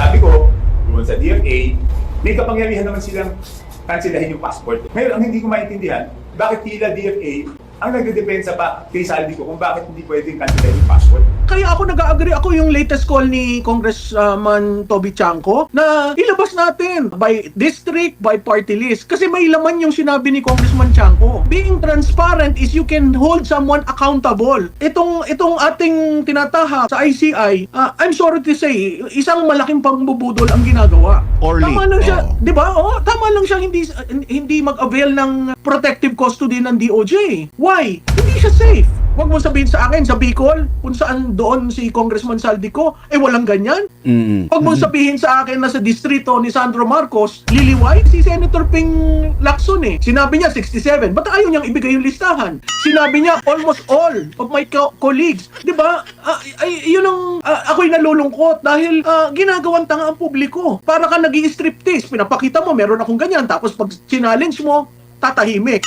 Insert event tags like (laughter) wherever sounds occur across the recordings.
Sinasabi ko, doon sa DFA, may kapangyarihan naman silang kansilahin yung passport. Ngayon, ang hindi ko maintindihan, bakit tila DFA ang nagdedepensa pa kay Saldi ko kung bakit hindi pwedeng kansilahin yung passport. Kaya ako nag-agree ako yung latest call ni Congressman Toby Chanko na ilabas natin by district, by party list. Kasi may laman yung sinabi ni Congressman Chanko. Being transparent is you can hold someone accountable. Itong itong ating tinataha sa ICI, ah, I'm sorry to say, isang malaking pambubudol ang ginagawa. Orly. Tama lang siya, Oo. 'di ba? Oo, tama lang siya hindi hindi mag-avail ng protective custody ng DOJ. Why? Hindi siya safe. Huwag mo sabihin sa akin sa Bicol kung saan doon si Congressman Saldico, eh walang ganyan. Mm. Huwag mo sabihin sa akin na sa distrito ni Sandro Marcos, liliway si Senator Ping Lacson eh. Sinabi niya 67. Ba't ayaw niyang ibigay yung listahan? Sinabi niya almost all of my co- colleagues. 'Di ba? Ah, ay, yun ang ah, ako'y nalulungkot dahil ah, ginagawang tanga ang publiko. Para ka nag striptease Pinapakita mo meron akong ganyan tapos pag challenge mo, tatahimik.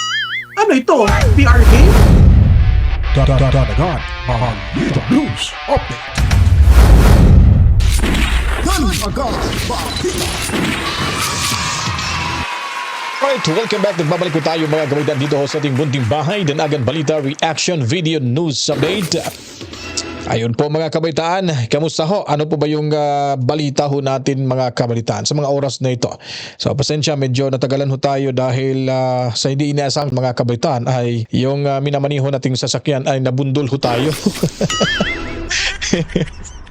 Ano ito? PR game? Dadagan ang Lito News Update. Dadagan Balita. Alright, welcome back. Nagbabalik ko tayo mga gamitan dito ho sa ating bunting bahay. Danagan Balita Reaction Video News Update. Ayun po mga kabalitaan, kamusta ho? Ano po ba yung ah, balita ho natin mga kabalitaan sa mga oras na ito? So pasensya, medyo natagalan ho tayo dahil ah, sa hindi inaasang mga kabalitaan ay yung uh, minamaniho nating sasakyan ay nabundol ho tayo. (laughs)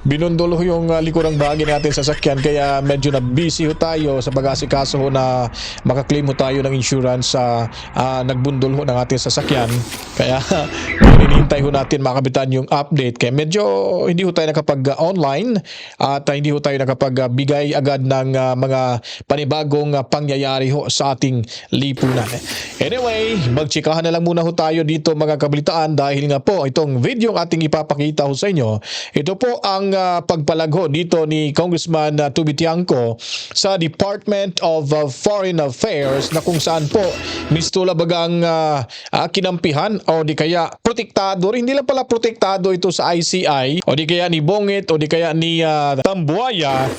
Binundol ho yung uh, likurang bahagi natin sa sasakyan kaya medyo na busy ho tayo sa pag-asikaso ho na makaklaim ho tayo ng insurance sa ah, nagbundol ho ng ating sasakyan. Kaya (laughs) hinihintay ho natin makabitan yung update kaya medyo hindi ho tayo nakapag-online at ah, hindi ho tayo nakapagbigay agad ng ah, mga panibagong ah, pangyayari ho sa ating lipunan. Anyway, magtsikahan na lang muna ho tayo dito mga kabalitaan dahil nga po itong video ang ating ipapakita ho sa inyo. Ito po ang ah, pagpalagho dito ni Congressman uh, Tubi Tiangco sa Department of ah, Foreign Affairs na kung saan po mistula bagang ah, ah, kinampihan o di kaya protektado, hindi lang pala protektado ito sa ICI o di kaya ni Bongit o di kaya ni ah, Tambuaya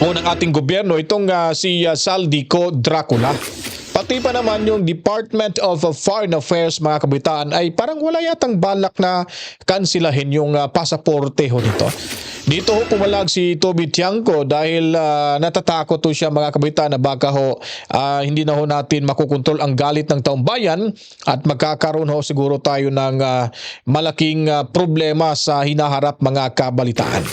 o ng ating gobyerno itong ah, si ah, Saldico Dracula. Pati pa naman yung Department of Foreign Affairs mga kabitaan ay parang wala yatang balak na kansilahin yung ah, pasaporte ho nito. Dito ho pumalag si Toby Tiangco dahil ah, natatakot ho siya mga kabitaan na baka ho ah, hindi na ho natin makukontrol ang galit ng taong bayan at magkakaroon ho siguro tayo ng ah, malaking ah, problema sa hinaharap mga kabalitaan.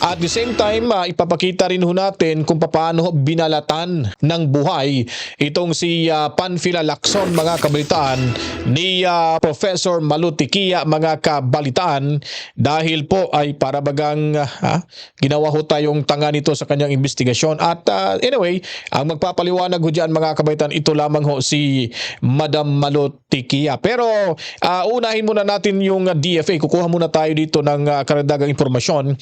At the same time, ah, ipapakita rin ho natin kung paano ho binalatan ng buhay itong si ah, Panfila Lacson mga kabalitaan ni ah, Professor Malutikia mga kabalitaan dahil po ay para bagang ah, ginawa ho tayong tanga nito sa kanyang investigasyon. At ah, anyway, ang magpapaliwanag ho dyan mga kabalitaan ito lamang ho si Madam Malutikia. Pero ah, unahin muna natin yung ah, DFA. Kukuha muna tayo dito ng ah, karagdagang impormasyon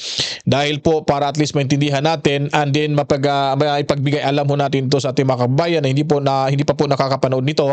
dahil po para at least maintindihan natin and then mapag, ah, ipagbigay alam ho natin ito sa ating mga kababayan na hindi po na hindi pa po nakakapanood nito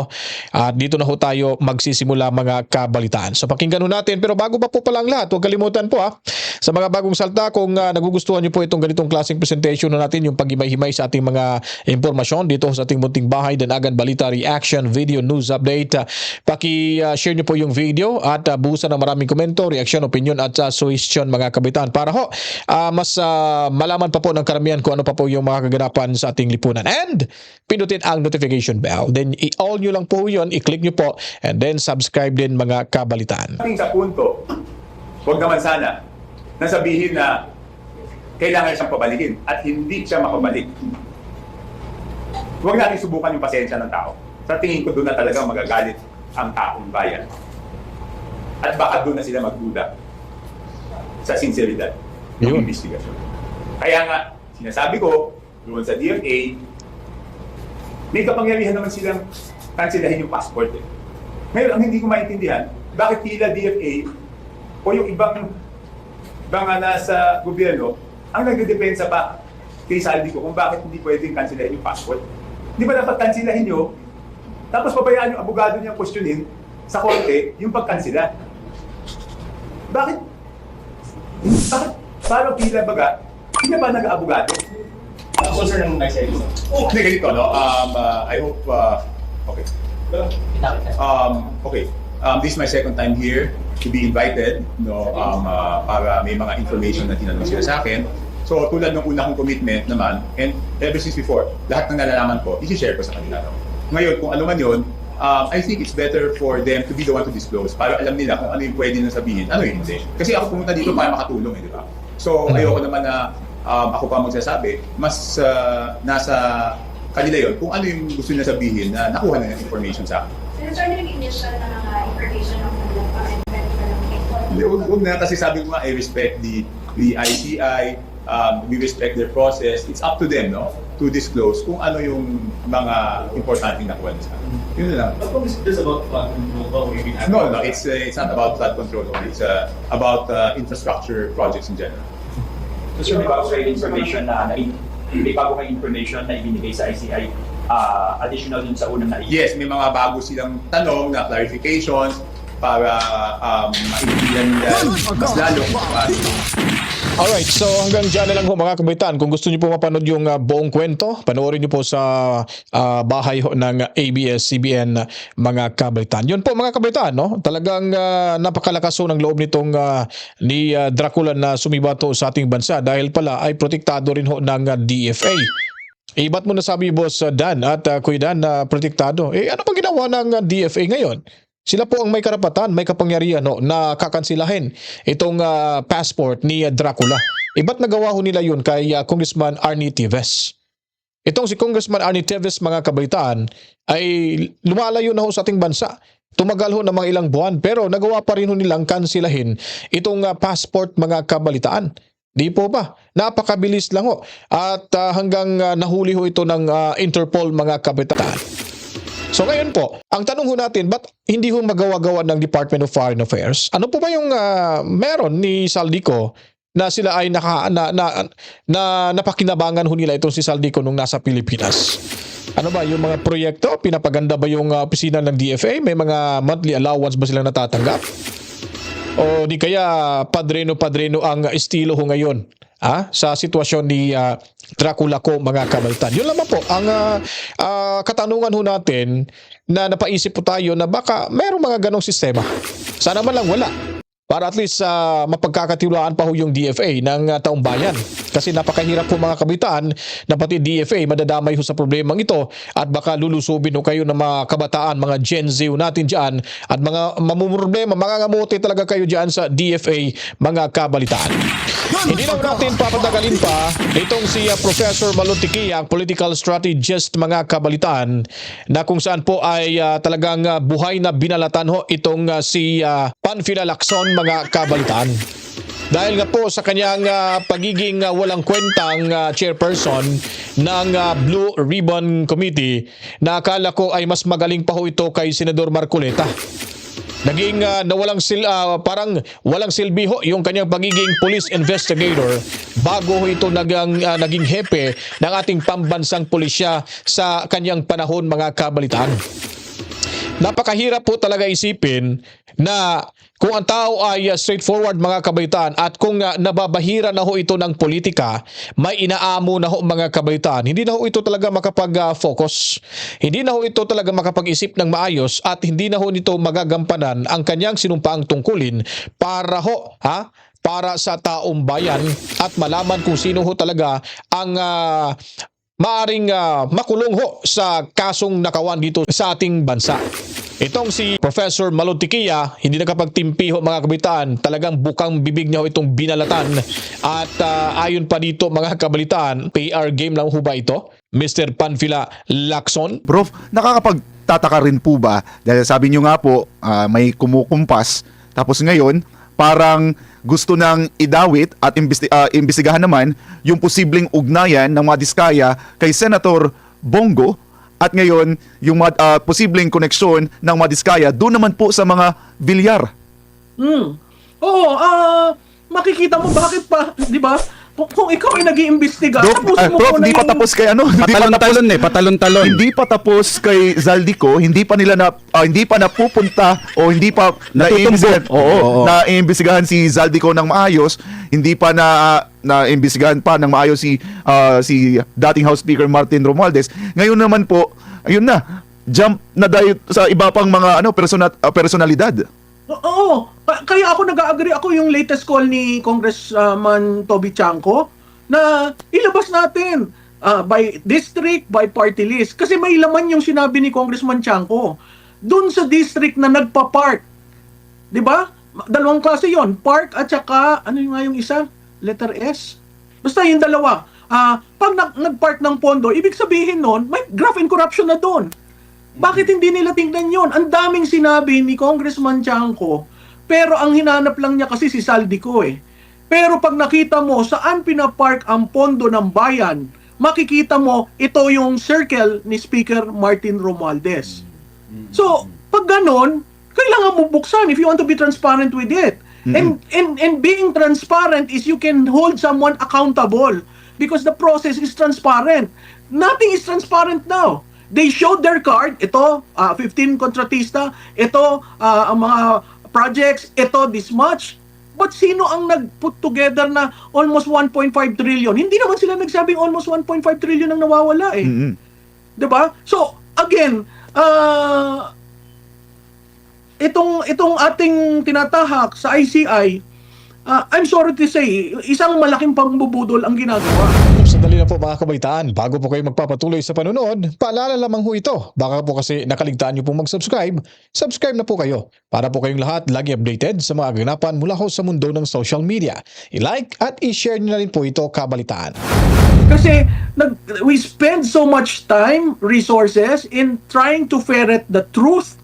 at dito na ho tayo magsisimula mga kabalitaan. So pakinggan ho natin pero bago pa po pala ang lahat, huwag kalimutan po ha sa mga bagong salta kung ah, nagugustuhan niyo po itong ganitong klaseng presentation na natin yung paghimay-himay sa ating mga impormasyon dito sa ating munting bahay Danagan Balita Reaction Video News Update. Ah, Paki-share niyo po yung video at uh, buhusan ng maraming komento, reaction, opinion at uh, suggestion mga kabitan para ho ah, mas ah, malaman pa po ng karamihan kung ano pa po yung mga kaganapan sa ating lipunan. And pindutin ang notification bell. Then i-all nyo lang po yun, i-click nyo po and then subscribe din mga kabalitaan. Ating sa punto, huwag naman sana nasabihin na kailangan siyang pabalikin at hindi siya makabalik. Huwag natin subukan yung pasensya ng tao. Sa tingin ko doon na talaga magagalit ang taong bayan. At baka doon na sila magduda sa sinseridad ng Yun. investigasyon. Kaya nga, sinasabi ko, doon sa DFA, may kapangyarihan naman silang kansilahin yung passport. Eh. Ngayon, ang hindi ko maintindihan, bakit tila DFA o yung ibang ibang nasa gobyerno ang nagdedepensa pa kay Saldi ko kung bakit hindi pwedeng kansilahin yung passport. Di ba dapat kansilahin nyo, tapos pabayaan yung abogado niya questionin sa korte yung pagkansila. Bakit? Bakit? Parang tila baga, Hindi ba nag-abogado? Ako sir ng ICI. Oh, hindi, ganito, no? Um, uh, I hope, uh, okay. Um, okay. Um, this is my second time here to be invited, no, um, uh, para may mga information na tinanong sila sa akin. So, tulad ng una kong commitment naman, and ever since before, lahat ng nalalaman ko, i-share ko sa kanila. No? Ngayon, kung ano man yun, um, I think it's better for them to be the one to disclose para alam nila kung ano yung pwede na sabihin, ano yung hindi. Kasi ako pumunta dito para makatulong, eh, di ba? So, ayoko naman na um, ako pa magsasabi, mas uh, nasa kanila yon kung ano yung gusto nila sabihin na nakuha na ng information sa akin. Sir, sir, yung initial na mga information ng Huwag huwag na kasi sabi ko nga, I respect the, the ICI, um, we respect their process. It's up to them, no? To disclose kung ano yung mga importanteng nakuha nila sa akin. Yun na lang. What is this about flood control? No, no, it's, uh, it's not about flood control. It's uh, about uh, infrastructure projects in general. Kasi may bago kayo information na, na may bago kayo information na ibinigay sa ICI ah, additional dun sa unang na Yes, may mga bago silang tanong na clarifications para um, maintindihan nila mas lalo kung paano Alright, so hanggang dyan na lang ho mga kabitan. Kung gusto niyo po mapanood yung uh, buong kwento, panoorin niyo po sa uh, bahay ng ABS-CBN uh, mga kabitan. Yun po mga kabitan, no? talagang uh, napakalakas ho ng loob nitong uh, ni uh, Dracula na sumibato sa ating bansa dahil pala ay protektado rin ho ng uh, DFA. Eh, ba't mo nasabi, Boss uh, Dan at uh, Kuya Dan na protektado? Eh, ano ba ginawa ng uh, DFA ngayon? Sila po ang may karapatan, may kapangyarihan no, na kakansilahin itong uh, passport ni Dracula. Eh, ba't nagawa ho nila yun kay uh, Congressman Arnie Tives? Itong si Congressman Arnie Tives, mga kabaitaan, ay lumalayo na ho sa ating bansa. Tumagal ho ng mga ilang buwan pero nagawa pa rin ho nilang kansilahin itong uh, passport mga kabalitaan. Di po ba? Napakabilis lang ho. At uh, hanggang uh, nahuli ho ito ng uh, Interpol mga kabitaan. So ngayon po, ang tanong ho natin, ba't hindi ho magawa-gawa ng Department of Foreign Affairs? Ano po ba yung uh, meron ni Saldico na sila ay naka, na, na, na napakinabangan ho nila itong si Saldico nung nasa Pilipinas? Ano ba yung mga proyekto? Pinapaganda ba yung uh, opisina ng DFA? May mga monthly allowance ba silang natatanggap? O di kaya padreno-padreno ang estilo ho ngayon ah, sa sitwasyon ni ah, Dracula ko mga kabaltan. Yun lamang po ang ah, ah, katanungan ho natin na napaisip po tayo na baka mayroong mga ganong sistema. Sana man lang wala. Para at least ah, mapagkakatiwalaan pa ho yung DFA ng ah, taong bayan. Kasi napakahirap po mga kabitaan na pati DFA madadamay ho sa problemang ito at baka lulusubin ho kayo ng mga kabataan, mga Gen Z natin dyan at mga mamumroblema, mga ngamote talaga kayo dyan sa DFA mga kabalitaan. Hindi lang natin papatagalin pa itong si uh, Professor Malutiki, ang political strategist mga kabalitaan na kung saan po ay uh, talagang uh, buhay na binalatan ho itong uh, si uh, Panfila Lacson mga kabalitaan. Dahil nga po sa kanyang uh, pagiging uh, walang kwentang uh, chairperson ng uh, Blue Ribbon Committee na akala ko ay mas magaling pa ho ito kay Senador Marcoleta. Naging uh, nawalang sil ah, parang walang silbi ho yung kanyang pagiging police investigator bago ho ito nagang, ah, naging hepe ng ating pambansang pulisya sa kanyang panahon mga kabalitaan. Napakahirap po talaga isipin na kung ang tao ay uh, straightforward mga kabaitaan at kung uh, nababahira na ho ito ng politika, may inaamo na ho mga kabaitaan. Hindi na ho ito talaga makapag-focus. Hindi na ho ito talaga makapag-isip ng maayos at hindi na ho nito magagampanan ang kanyang sinumpaang tungkulin para ho, ha? para sa taong bayan at malaman kung sino ho talaga ang ah, maaring ah, makulong ho sa kasong nakawan dito sa ating bansa. Itong si Professor Malutikia, hindi nakapagtimpi ho mga kabitaan, talagang bukang bibig niya ho itong binalatan. At ah, ayon pa dito mga kabalitaan, PR game lang ho ba ito? Mr. Panfila Lacson? Prof, nakakapagtataka rin po ba dahil sabi nyo nga po ah, may kumukumpas tapos ngayon parang gusto nang idawit at imbesti- ah, imbestigahan naman yung posibleng ugnayan ng mga diskaya kay Senator Bongo at ngayon yung mga, ah, posibleng koneksyon ng mga diskaya doon naman po sa mga bilyar. Hmm. Oo, ah, makikita mo bakit pa, 'di ba? Kung, kung ikaw ay nag-iimbestiga, Doc, tapusin ah, mo Prof, muna hindi pa yung- tapos kay ano? Hindi pa tapos, Patalon-talon eh, patalon-talon. hindi pa tapos kay Zaldico, hindi pa nila na ah, hindi pa napupunta o hindi pa naiimbestigahan. Oo, Oo. naiimbestigahan si Zaldico ng maayos, hindi pa na naiimbestigahan pa ng maayos si ah, si dating House Speaker Martin Romualdez. Ngayon naman po, ayun na, jump na dahil sa iba pang mga ano persona, ah, personalidad. Kaya ako nag-agree ako yung latest call ni Congressman Toby Chanko na ilabas natin ah, by district, by party list. Kasi may laman yung sinabi ni Congressman Chanko. Doon sa district na nagpa-park. 'Di ba? Dalawang klase yon Park at saka, ano yung nga yung isa? Letter S? Basta yung dalawa. Ah, pag nag- nag-park ng pondo, ibig sabihin nun, may graft and corruption na doon. Bakit hindi nila tingnan yon? Ang daming sinabi ni Congressman Chanco, pero ang hinanap lang niya kasi si Saldico eh. Pero pag nakita mo saan pinapark ang pondo ng bayan, makikita mo ito yung circle ni Speaker Martin Romualdez. So, pag ganon, kailangan mo buksan if you want to be transparent with it. And, and, and being transparent is you can hold someone accountable because the process is transparent. Nothing is transparent now. They showed their card, ito, ah, 15 kontratista, ito, ah, ang mga projects, ito, this much. But sino ang nag-put together na almost 1.5 trillion? Hindi naman sila nagsabing almost 1.5 trillion ang nawawala eh. Mm-mm. 'Di ba? So, again, uh, itong itong ating tinatahak sa ICI, uh, I'm sorry to say, isang malaking pangbubudol ang ginagawa. Na po mga kabaitaan. Bago po kayo magpapatuloy sa panonood, paalala lamang ho ito. Baka po kasi nakaligtaan nyo pong mag-subscribe, subscribe na po kayo para po kayong lahat lagi updated sa mga ganapan mula ho sa mundo ng social media. I-like at i-share nyo na rin po ito kabalitaan. Kasi nag, we spend so much time, resources in trying to ferret the truth,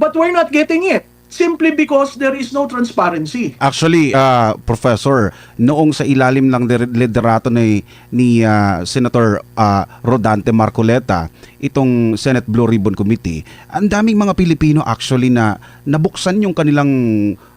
but we're not getting it simply because there is no transparency. Actually, ah, Professor, noong sa ilalim ng der- liderato ni, ni ah, Senator ah, Rodante Marcoleta, itong Senate Blue Ribbon Committee, ang daming mga Pilipino actually na nabuksan yung kanilang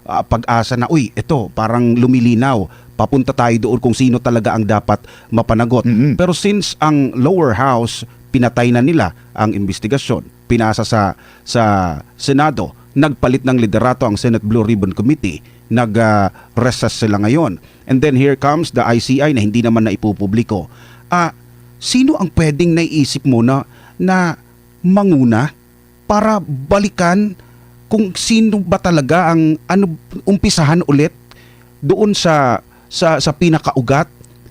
ah, pag-asa na, uy, ito, parang lumilinaw, papunta tayo doon kung sino talaga ang dapat mapanagot. Mm-mm. Pero since ang lower house, pinatay na nila ang investigasyon, pinasa sa sa Senado, nagpalit ng liderato ang Senate Blue Ribbon Committee, nag-recess sila ngayon. And then here comes the ICI na hindi naman na ipupubliko. Ah, sino ang pwedeng naiisip mo na, na manguna para balikan kung sino ba talaga ang ano umpisahan ulit doon sa sa sa pinakaugat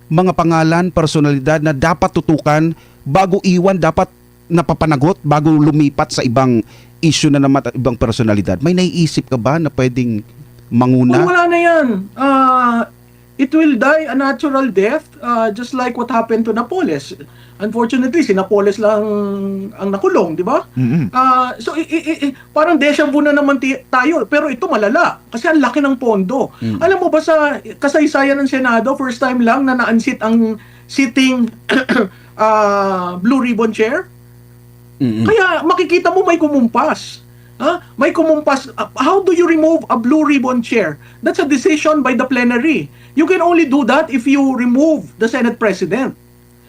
mga pangalan, personalidad na dapat tutukan bago iwan dapat napapanagot bago lumipat sa ibang issue na naman at ibang personalidad. May naiisip ka ba na pwedeng Oh, manguna? wala na yan. Uh, it will die a natural death uh, just like what happened to Napoles. Unfortunately, si Napoles lang ang nakulong, di ba? Mm-mm. Ah, so i- i- i- parang deja vu na naman tayo, pero ito malala kasi ang laki ng pondo. Alam mo ba sa kasaysayan ng Senado, first time lang na naansit ang sitting ah, (coughs) blue ribbon chair? Mm-mm. Kaya makikita mo may kumumpas. Ha? May kumumpas. How do you remove a blue ribbon chair? That's a decision by the plenary. You can only do that if you remove the Senate President.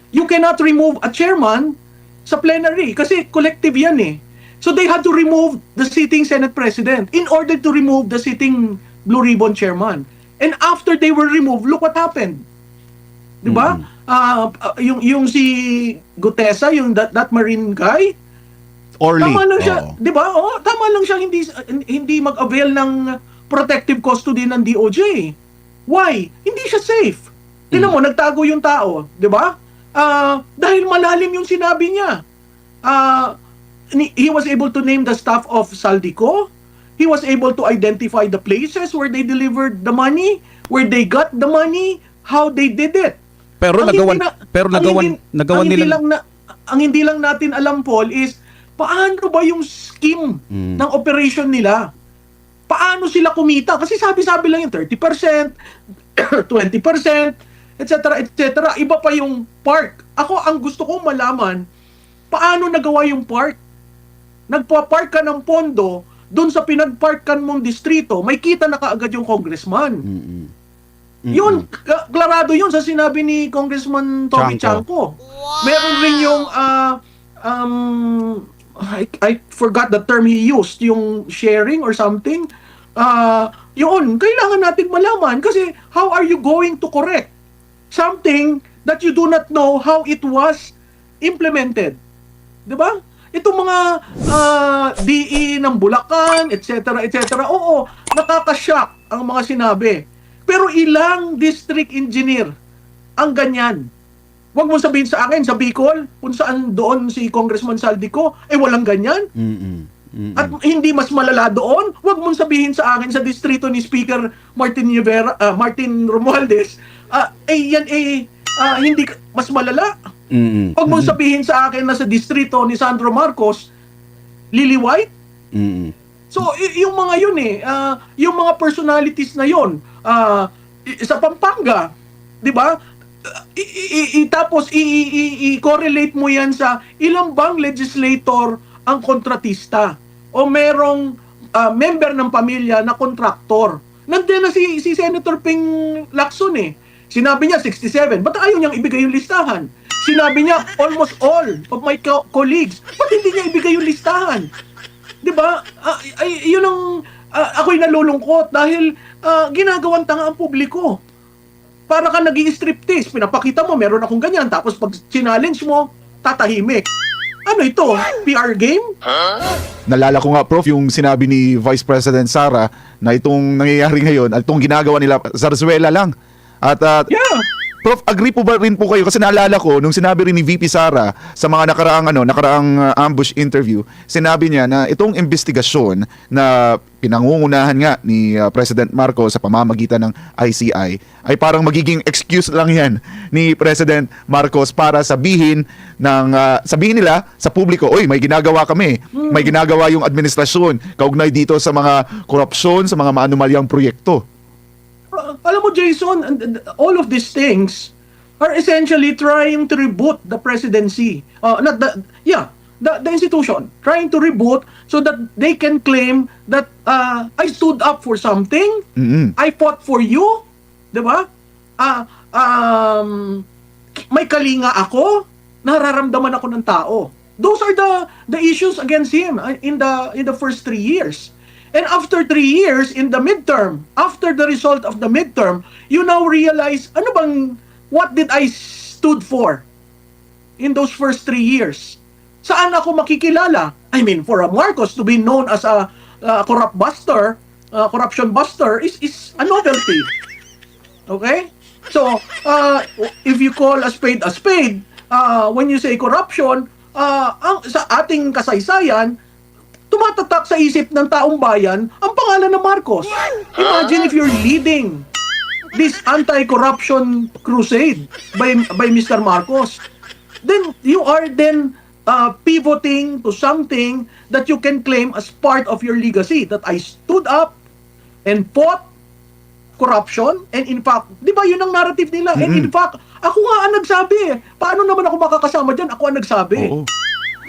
You cannot remove a chairman sa plenary kasi collective yan eh. So they had to remove the sitting Senate President in order to remove the sitting blue ribbon chairman. And after they were removed, look what happened. 'Di ba? Ah, yung yung si Gutesa, yung that, that marine guy, Orly. Tama lang siya, Oo. 'di ba? Oh, tama lang siya hindi hindi mag-avail ng protective custody ng DOJ. Why? Hindi siya safe. Tingnan mo, nagtago yung tao, 'di ba? Ah, dahil malalim yung sinabi niya. Ni- he was able to name the staff of Saldico. He was able to identify the places where they delivered the money, where they got the money, how they did it. Pero Ang nagawan na- pero nagawan hindi- nagawan nila lang na, ang hindi lang natin alam Paul is paano ba yung scheme Mm. ng operation nila? Paano sila kumita? Kasi sabi-sabi lang yung 30%, 20%, etc. etc. Iba pa yung park. Ako ang gusto kong malaman paano nagawa yung park? Nagpa-park ka ng pondo doon sa pinagparkan mong distrito, may kita na kaagad yung congressman. Mm-mm. Yun, klarado yun sa sinabi ni Congressman Tommy Chanco. Chanco. Meron rin yung, ah, um, I, I forgot the term he used, yung sharing or something. Ah, yun, kailangan natin malaman kasi how are you going to correct something that you do not know how it was implemented? 'Di ba? Itong mga ah, DE ng Bulacan, etc., etc. Oo, nakaka-shock ang mga sinabi. Pero ilang district engineer ang ganyan? Huwag mo sabihin sa akin, sa Bicol, kung saan doon si Congressman Saldico, eh walang ganyan. Mm-mm. Mm-mm. At hindi mas malala doon, huwag mong sabihin sa akin sa distrito ni Speaker Martin Rivera, ah, Martin Romualdez, ah, eh yan eh ah, hindi mas malala. Mm-mm. Huwag mong sabihin sa akin na sa distrito ni Sandro Marcos, Lily White. Mm-mm. So y- yung mga yun eh, ah, yung mga personalities na yun, i- sa Pampanga, 'di ba? I, i- i- tapos i-correlate mo yan sa ilang bang legislator ang kontratista o merong ah, member ng pamilya na kontraktor. Nandiyan na si, si Senator Ping Lacson eh. Sinabi niya 67. Ba't ayaw niyang ibigay yung listahan? Sinabi niya almost all of my co- colleagues. Ba't hindi niya ibigay yung listahan? 'Di ba? Ah, ay, yun ang ah, ako'y nalulungkot dahil ah, ginagawang tanga ang publiko. Para ka nag striptease pinapakita mo meron akong ganyan tapos pag challenge mo, tatahimik. Ano ito? PR game? Nalala ko nga, Prof, yung sinabi ni Vice President Sara na itong nangyayari ngayon at itong ginagawa nila, Zarzuela lang. At ah, Yeah. Prof, agree po ba rin po kayo? Kasi naalala ko, nung sinabi rin ni VP Sara sa mga nakaraang, ano, nakaraang uh, ambush interview, sinabi niya na itong investigasyon na pinangungunahan nga ni uh, President Marcos sa pamamagitan ng ICI ay parang magiging excuse lang yan (laughs) ni President Marcos para sabihin ng uh, sabihin nila sa publiko, "Oy, may ginagawa kami. May ginagawa yung administrasyon kaugnay dito sa mga korupsyon, sa mga maanumalyang proyekto." Uh, alam mo Jason, all of these things are essentially trying to reboot the presidency. Uh, not the yeah, the, the institution trying to reboot so that they can claim that uh, I stood up for something. Mm-mm. I fought for you, 'di ba? Ah, um may kalinga ako, nararamdaman ako ng tao. Those are the the issues against him uh, in the in the first three years. And after three years in the midterm, after the result of the midterm, you now realize ano bang what did I stood for in those first three years? Saan ako makikilala? I mean, for a Marcos to be known as a uh, corrupt buster, uh, corruption buster is is a novelty. Okay? So, uh, if you call a spade a spade, uh, when you say corruption, uh, ang, sa ating kasaysayan, tumatatak sa isip ng taong bayan ang pangalan ng Marcos. Imagine if you're leading this anti-corruption crusade by by Mr. Marcos. Then you are then uh, pivoting to something that you can claim as part of your legacy that I stood up and fought corruption and in fact, di ba yun ang narrative nila? And in fact, ako nga ang nagsabi eh. Paano naman ako makakasama dyan? Ako ang nagsabi. Oo.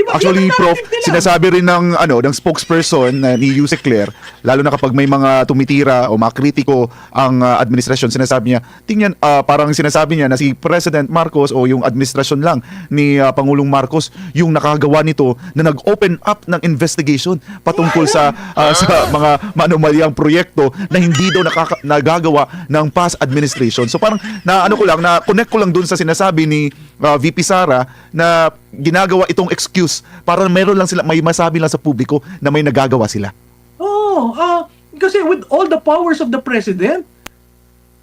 Actually, Prof, sinasabi rin ng ano ng spokesperson na ni Yuse Claire, lalo na kapag may mga tumitira o mga kritiko ang uh, administrasyon, sinasabi niya, tingnan ah, parang sinasabi niya na si President Marcos o yung administrasyon lang ni ah, Pangulong Marcos yung nakagawa nito na nag-open up ng investigation patungkol sa ah, sa mga manumalyang proyekto na hindi daw nakaka- nagagawa ng past administration. So parang na ano ko lang na connect ko lang dun sa sinasabi ni ah, VP Sara na ginagawa itong excuse para meron lang sila may masabi lang sa publiko na may nagagawa sila. Oh, ah, kasi with all the powers of the president,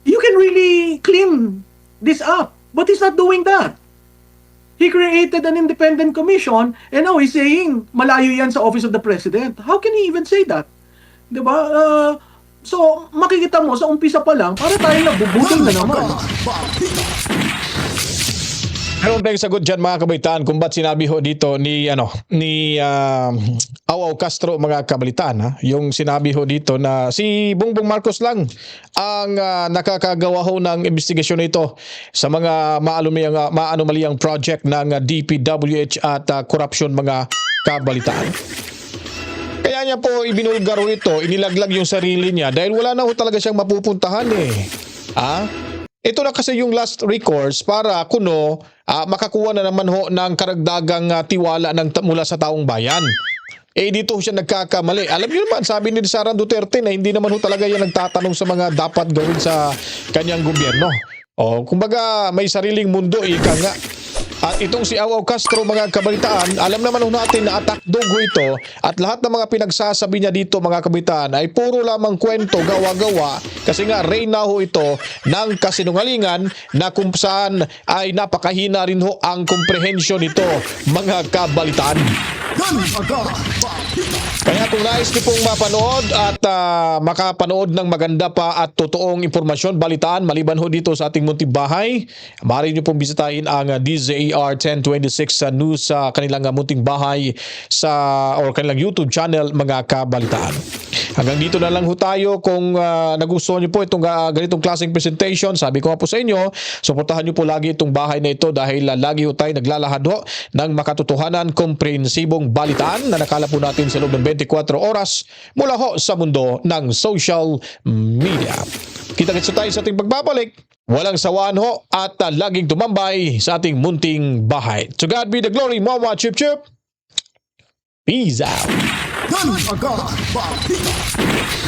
you can really clean this up. But he's not doing that. He created an independent commission and now he's saying malayo yan sa office of the president. How can he even say that? 'Di ba? Ah, so makikita mo sa umpisa pa lang para tayo nabubudol na naman. Meron tayong sagot dyan mga kabaitaan kung ba't sinabi ho dito ni ano ni uh, Awaw Castro mga kabalitaan ha yung sinabi ho dito na si Bongbong Marcos lang ang ah, nakakagawa ho ng investigasyon ito sa mga maanumalyang uh, maanumalyang project ng ah, DPWH at ah, corruption mga kabalitaan. Kaya niya po ibinulgar ho ito, inilaglag yung sarili niya dahil wala na ho talaga siyang mapupuntahan eh. Ah, ito na kasi yung last recourse para kuno ah, makakuha na naman ho ng karagdagang ah, tiwala ng mula sa taong bayan. Eh dito siya nagkakamali. Alam niyo naman, sabi ni Sara Duterte na hindi naman ho talaga yan nagtatanong sa mga dapat gawin sa kanyang gobyerno. O, kumbaga may sariling mundo, ika nga. At itong si Awaw Castro mga kabalitaan, alam naman ho natin na atak dog ito at lahat ng mga pinagsasabi niya dito mga kabalitaan ay puro lamang kwento, gawa-gawa kasi nga reyna ho ito ng kasinungalingan na kung saan ay napakahina rin ho ang komprehensyon nito mga kabalitaan. Balita. Kaya kung nais niyo pong mapanood at ah, makapanood ng maganda pa at totoong impormasyon, balitaan, maliban ho dito sa ating munting bahay, maaari niyo pong bisitahin ang ah, DZAR 1026 sa news sa kanilang ah, munting bahay sa or kanilang YouTube channel mga kabalitaan. Hanggang dito na lang ho tayo kung ah, nagustuhan niyo po itong ah, ganitong klaseng presentation. Sabi ko po sa inyo, suportahan niyo po lagi itong bahay na ito dahil ah, lagi ho tayo naglalahad ho ng makatotohanan, komprehensibong balitaan na nakala po natin sa loob ng 24 oras mula ho sa mundo ng social media. Kita-kitsa tayo sa ating pagbabalik. Walang sawaan ho at ah, laging tumambay sa ating munting bahay. To God be the glory, Mama Chip Chip. Peace out. Gun agad, balita.